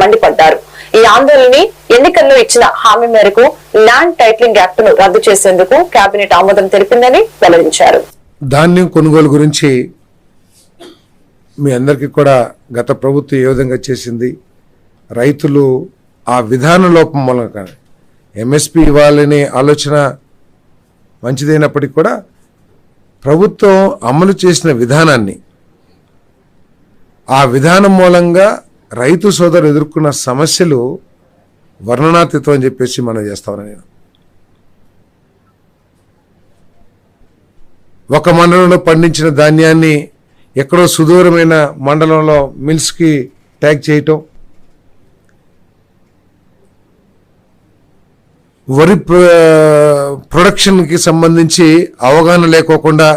మండిపడ్డారు ఈ ఆందోళనని ఎన్నికల్లో ఇచ్చిన హామీ మేరకు ల్యాండ్ టైటిలింగ్ యాక్ట్ను రద్దు చేసేందుకు కేబినెట్ ఆమోదం తెలిపిందని వెల్లడించారు. ధాన్యం కొనుగోలు గురించి మీ అందరికీ కూడా గత ప్రభుత్వం ఏ విధంగా చేసింది? రైతులు ఆ విధాన లోపం మూలంగా ఎంఎస్పి ఇవ్వాలనే ఆలోచన మంచిదైనప్పటికీ కూడా ప్రభుత్వం అమలు చేసిన విధానాన్ని ఆ విధానం మూలంగా రైతు సోదరు ఎదుర్కొన్న సమస్యలు వర్ణనాతీతం అని చెప్పేసి మనం చేస్తామని నేను. ఒక మండలంలో పండించిన ధాన్యాన్ని ఎక్కడో సుదూరమైన మండలంలో మిల్స్కి ట్యాగ్ చేయటం వరి ప్రొడక్షన్కి సంబంధించి అవగాహన లేకోకుండా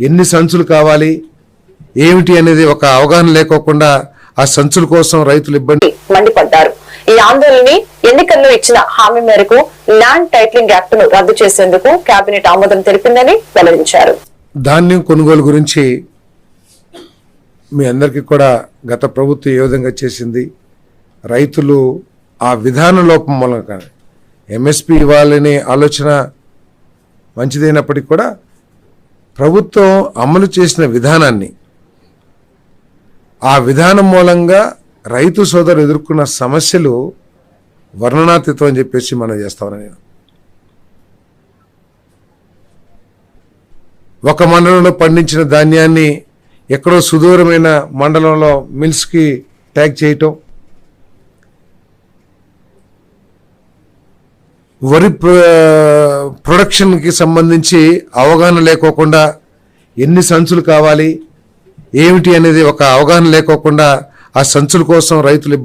ఎన్ని సంచులు కావాలి ఏమిటి అనేది ఒక అవగాహన లేకోకుండా ఆ సంచుల కోసం రైతులు ఇబ్బంది మండిపడ్డారు. ఈ ఆందోళనని ఎన్నికల్లో ఇచ్చిన హామీ మేరకు ల్యాండ్ టైటిలింగ్ యాక్ట్ను రద్దు చేసేందుకు కేబినెట్ ఆమోదం తెలిపిందని వెల్లడించారు. ధాన్యం కొనుగోలు గురించి మీ అందరికీ కూడా గత ప్రభుత్వం ఏ విధంగా చేసింది? రైతులు ఆ విధాన లోపం మూలంగా ఎంఎస్పి ఇవ్వాలనే ఆలోచన మంచిదైనప్పటికీ కూడా ప్రభుత్వం అమలు చేసిన విధానాన్ని ఆ విధానం మూలంగా రైతు సోదరు ఎదుర్కొన్న సమస్యలు వర్ణనాతీతం అని చెప్పేసి మనం చేస్తామని నేను. ఒక మండలంలో పండించిన ధాన్యాన్ని ఎక్కడో సుదూరమైన మండలంలో మిల్స్కి ట్యాగ్ చేయటం వరి ప్రొడక్షన్కి సంబంధించి అవగాహన లేకోకుండా ఎన్ని సంచులు కావాలి ఏమిటి అనేది ఒక అవగాహన లేకోకుండా ఆ సంచుల కోసం రైతులు ఇబ్బంది